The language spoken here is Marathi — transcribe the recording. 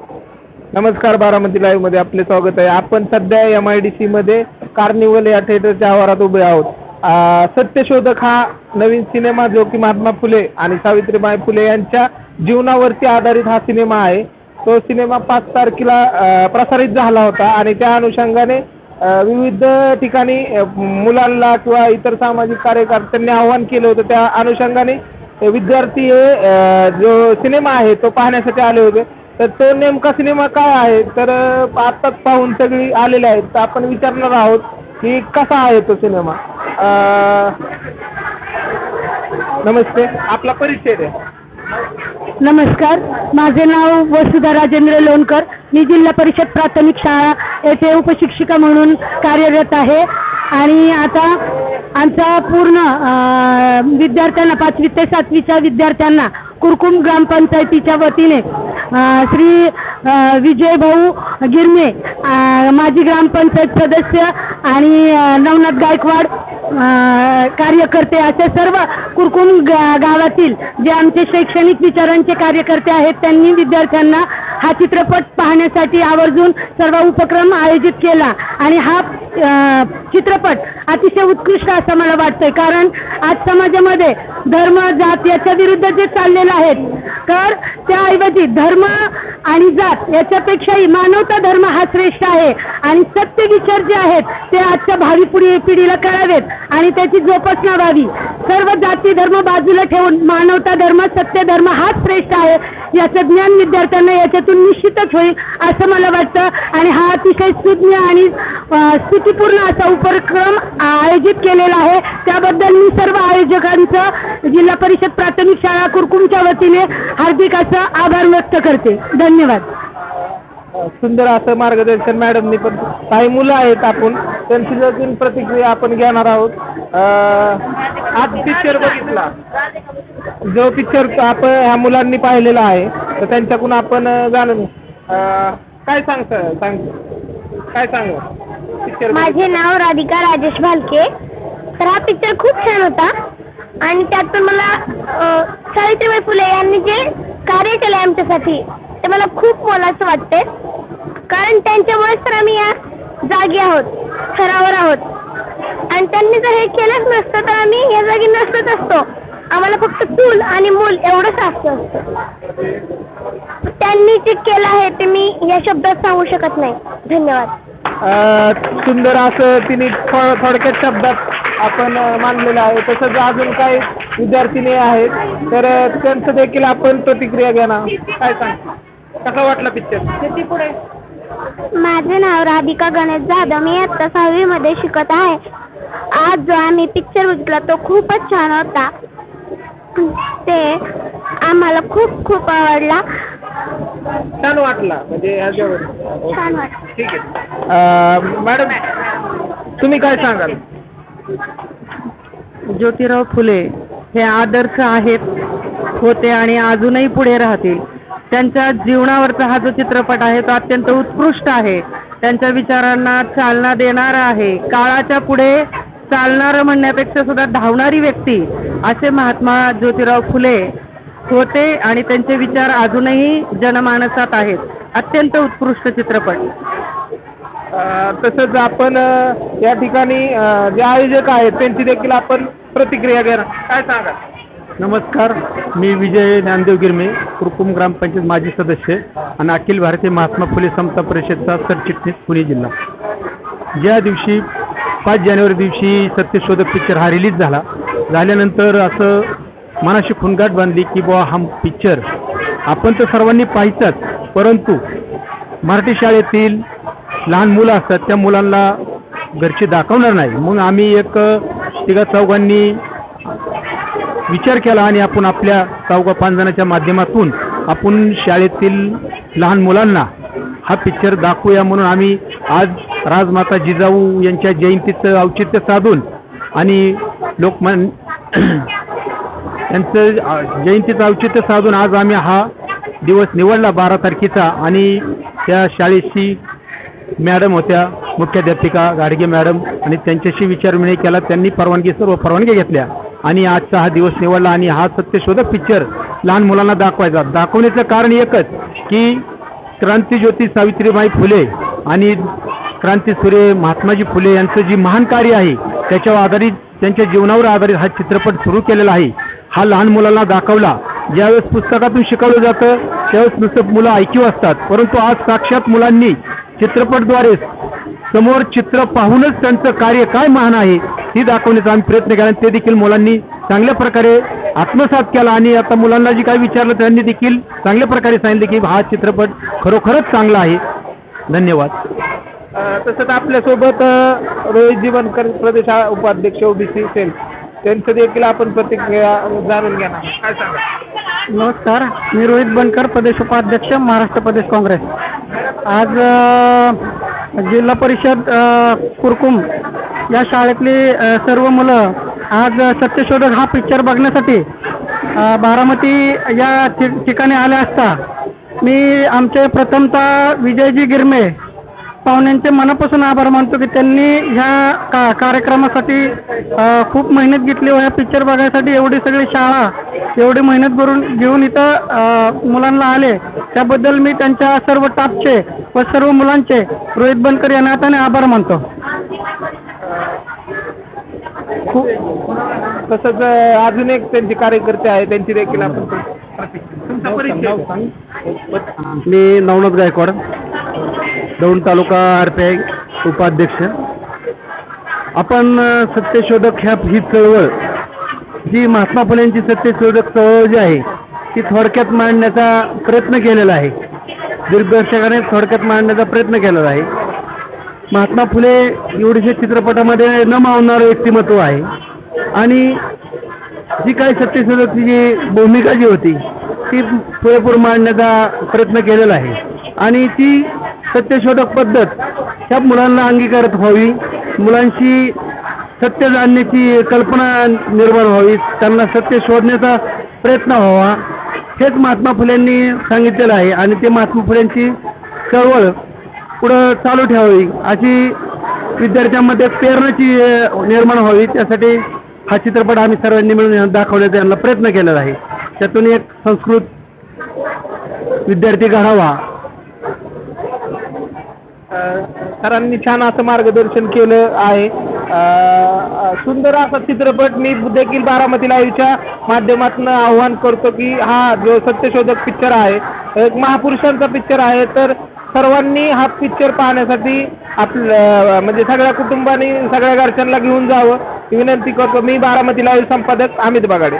नमस्कार बारामती लाईव्हमध्ये आपले स्वागत आहे. आपण सध्या एम आय डी सी मध्ये कार्निवल या थिएटरच्या आवारात उभे आहोत. सत्यशोधक हा नवीन सिनेमा जो की महात्मा फुले आणि सावित्रीबाई फुले यांच्या जीवनावरती आधारित हा सिनेमा आहे. तो सिनेमा पाच तारखेला प्रसारित झाला होता आणि त्या अनुषंगाने विविध ठिकाणी मुलांना किंवा इतर सामाजिक कार्यकर्त्यांनी आवाहन केलं होतं. त्या अनुषंगाने विद्यार्थी हे जो सिनेमा आहे तो पाहण्यासाठी आले होते. तर तो नेमका सिनेमा काय आहे? तर अं, आत्ताच पाहून सगळी आलेले आहेत. तर आपण विचारणार आहोत की कसा आहे तो सिनेमा? अं, नमस्ते. आपला परिचय द्या. नमस्कार. माझे नाव वसुधा राजेंद्र लोणकर. मी जिल्हा परिषद प्राथमिक शाळा येथे उपशिक्षिका म्हणून कार्यरत आहे. आणि आता आमचा पूर्ण विद्यार्थ्यांना पाचवी ते सातवीच्या विद्यार्थ्यांना कुरकुम ग्रामपंचायतीच्या वतीने श्री विजयभाऊ विजय भाऊ गिरमे माजी ग्रामपंचायत सदस्य आणि नवनाथ गायकवाड कार्यकर्ते असे सर्व कुरकुम गावातील जे आमचे शैक्षणिक विचारांचे कार्यकर्ते आहेत त्यांनी विद्यार्थ्यांना हा चित्रपट पाहण्यासाठी आवर्जून सर्व उपक्रम आयोजित केला. आणि हा चित्रपट अतिशय उत्कृष्ट असं मला वाटतंय. कारण आज समाजामध्ये धर्म जात याच्या विरुद्ध जे चाललेलं आहेत तर त्याऐवजी धर्म आणि जात याच्यापेक्षाही मानवता धर्म हा श्रेष्ठ आहे. आणि सत्य विचार जे आहेत ते आजच्या भावी पुढी पिढीला कळावेत आणि त्याची जोपासना व्हावी. सर्व जाती धर्म बाजूला ठेवून मानवता धर्म सत्य धर्म हाच श्रेष्ठ आहे. याचं ज्ञान विद्यार्थ्यांना याच्यातून निश्चितच होईल असं मला वाटतं. आणि हा अतिशय सुज्ञ आणि अ, स्तुतीपूर्ण असा उपक्रम आयोजित केलेला आहे. त्याबद्दल मी सर्व आयोजकांचं जिल्हा परिषद प्राथमिक शाळा कुरकुमच्या वतीने हार्दिक असं आभार व्यक्त करते. धन्यवाद. सुंदर असं मार्गदर्शन मॅडमनी पण काही मुलं आहेत आपण त्यांची देखील प्रतिक्रिया आपण घेणार आहोत. आज पिक्चर बघितला. जो पिक्चर आपण ह्या मुलांनी पाहिलेला आहे तर त्यांच्याकडून आपण जाणून अं, काय सांगता सांग काय सांग? पिक्चर माझे नाव राधिका राजेश भालके. तर हा पिक्चर खूप छान होता. आणि त्यातून मला सावित्रीबाई फुले यांनी जे कार्य केलं आमच्यासाठी ते मला खूप मोलाचं वाटते कारण त्यांच्यामुळेच तर आम्ही या जागी आहोत. थरावर आहोत. आणि त्यांनी जर हे केलंच नसतं तर आम्ही या जागी नसतच असतो. आम्हाला फक्त चूल आणि मूल एवढंच असतं असतं. त्यांनी जे केलं आहे ते मी या शब्दात सांगू शकत नाही. धन्यवाद. अं, सुंदर असं तिने थो- थोडक्यात शब्दात आपण अं, मांडलेलं आहे. तसंच अजून काही विद्यार्थिनी आहेत. तर त्यांचं देखील आपण प्रतिक्रिया घेणार काय सांग कसा वाटला पिक्चर पुढे? माझे नाव राधिका गणेश जाधव. मी आत्ता सहावीमध्ये शिकत आहे. आज जो आम्ही पिक्चर बघितला तो खूपच छान होता. ते आम्हाला खूप खूप आवडला. छान वाटला म्हणजे छान वाटलं. ठीक आहे. मॅडम तुम्ही काय सांगाल? ज्योतिराव फुले हे आदर्श आहेत होते आणि अजूनही पुढे राहतील. त्यांच्या जीवनावरचा हा जो चित्रपट आहे तो अत्यंत उत्कृष्ट आहे. त्यांच्या विचारांना चालना देणारा आहे. काळाच्या पुढे चालणारं म्हणण्यापेक्षा सुद्धा धावणारी व्यक्ती असे महात्मा ज्योतिराव फुले होते आणि त्यांचे विचार अजूनही जनमानसात आहेत. अत्यंत उत्कृष्ट चित्रपट. अं, तसंच आपण या ठिकाणी जे आयोजक आहेत त्यांची देखील आपण प्रतिक्रिया घेणार काय सांगा नमस्कार मी विजय ज्ञानदेव गिरमे कुरकुम ग्रामपंचायत माजी सदस्य आणि अखिल भारतीय महात्मा फुले समता परिषदचा सरचिटणीस पुणे जिल्हा. ज्या दिवशी पाच जानेवारी दिवशी सत्यशोधक पिक्चर हा रिलीज झाला झाल्यानंतर असं मनाशी खुणगाट बांधली की बुवा हा पिक्चर आपण तर सर्वांनी पाहायचाच परंतु मराठी शाळेतील लहान मुलं असतात त्या मुलांना घरचे दाखवणार नाही. मग आम्ही एक तिघा चौघांनी विचार केला आणि आपण आपल्या चौघा पाच जणांच्या माध्यमातून आपण शाळेतील लहान मुलांना हा पिक्चर दाखवूया म्हणून आम्ही आज राजमाता जिजाऊ यांच्या जयंतीचं औचित्य साधून आणि लोकमान यांचं जयंतीचं औचित्य साधून आज आम्ही हा दिवस निवडला बारा तारखेचा आणि त्या शाळेची मॅडम होत्या मुख्याध्यापिका गाडगे मॅडम आणि त्यांच्याशी विचारविनिमय केला. त्यांनी परवानगी सर्व परवानगी घेतल्या. आणि आजचा हा दिवस निवडला आणि हा सत्यशोधक पिक्चर लहान मुलांना दाखवायचा. दाखवण्याचं कारण एकच की क्रांतीज्योती सावित्रीबाई फुले आणि क्रांतीसूर्य महात्माजी फुले यांचं जी महान कार्य आहे त्याच्यावर आधारित त्यांच्या जीवनावर आधारित हा चित्रपट सुरू केलेला आहे. हा लहान मुलांना दाखवला. ज्यावेळेस पुस्तकातून शिकवलं जातं त्यावेळेस नुसतं मुलं ऐकीव असतात. परंतु आज साक्षात मुलांनी चित्रपटद्वारे समोर चित्र पाहूनच त्यांचं कार्य काय महान आहे ही दाखवण्याचा आम्ही प्रयत्न केला आणि ते देखील मुलांनी चांगल्या प्रकारे आत्मसात केला. आणि आता मुलांना जी काही विचारलं त्यांनी देखील चांगल्या प्रकारे सांगितले की हा चित्रपट खरोखरच चांगला आहे. धन्यवाद. तसंच आपल्यासोबत रोहित जीवनकर प्रदेश उपाध्यक्ष ओबीसी सेल त्यांचं देखील आपण प्रतिक्रिया जाणून घेणार काय सांगा नमस्कार. मी रोहित बनकर प्रदेश उपाध्यक्ष महाराष्ट्र प्रदेश काँग्रेस. आज जिल्हा परिषद कुरकुम या शाळेतली सर्व मुलं आज सत्यशोधक हा पिक्चर बघण्यासाठी बारामती या ठि- ठिकाणी आले असता मी आमचे प्रथमतः विजयजी गिरमे पाहुण्यांचे मनापासून आभार मानतो की त्यांनी ह्या का कार्यक्रमासाठी खूप मेहनत घेतली व ह्या पिक्चर बघायसाठी एवढी सगळी शाळा एवढी मेहनत करून घेऊन इथं मुलांना आले. त्याबद्दल मी त्यांच्या सर्व टापचे व सर्व मुलांचे रोहित बनकर या नात्याने आभार मानतो. खूप तसंच अजून एक त्यांचे कार्यकर्ते आहे त्यांची देखील आपण प्रतिक्रिया तुमचा परिचय मी नवनाथ गायकवाड दौंड तालुका आर पी आय उपाध्यक्ष. आपण सत्यशोधक ह्या ही चळवळ जी महात्मा फुलेंची सत्यशोधक चळवळ जी आहे ती थोडक्यात मांडण्याचा प्रयत्न केलेला आहे. दीर्घदर्शकाने थोडक्यात मांडण्याचा प्रयत्न केलेला आहे. महात्मा फुले एवढीशे चित्रपटामध्ये न मावणारं व्यक्तिमत्व आहे. आणि जी काही सत्यशोधकची जी भूमिका जी होती ती पुरेपूर मांडण्याचा प्रयत्न केलेला आहे. आणि ती सत्यशोधक पद्धत ह्या मुलांना अंगीकारत व्हावी मुलांशी सत्य जाणण्याची कल्पना निर्माण व्हावी त्यांना सत्य शोधण्याचा प्रयत्न व्हावा हेच महात्मा फुलेंनी सांगितलेलं आहे. आणि ते महात्मा फुलेंची चळवळ पुढं चालू ठेवावी. अशी विद्यार्थ्यांमध्ये प्रेरणाची निर्माण व्हावी. त्यासाठी हा चित्रपट आम्ही सर्वांनी मिळून दाखवण्याचा यांना प्रयत्न केलेला आहे. त्यातून एक संस्कृत विद्यार्थी घडावा. सरांनी छान असं मार्गदर्शन केलं आहे. सुंदर असा चित्रपट मी देखील बारामती लाईव्हच्या माध्यमातून आव्हान करतो की हा जो सत्यशोधक पिक्चर आहे एक महापुरुषांचा पिक्चर आहे तर सर्वांनी हा पिक्चर पाहण्यासाठी आपलं म्हणजे सगळ्या कुटुंबाने सगळ्या घरच्यांना घेऊन जावं. ही विनंती करतो. मी बारामती लाईव्ह संपादक अमित बागाडे.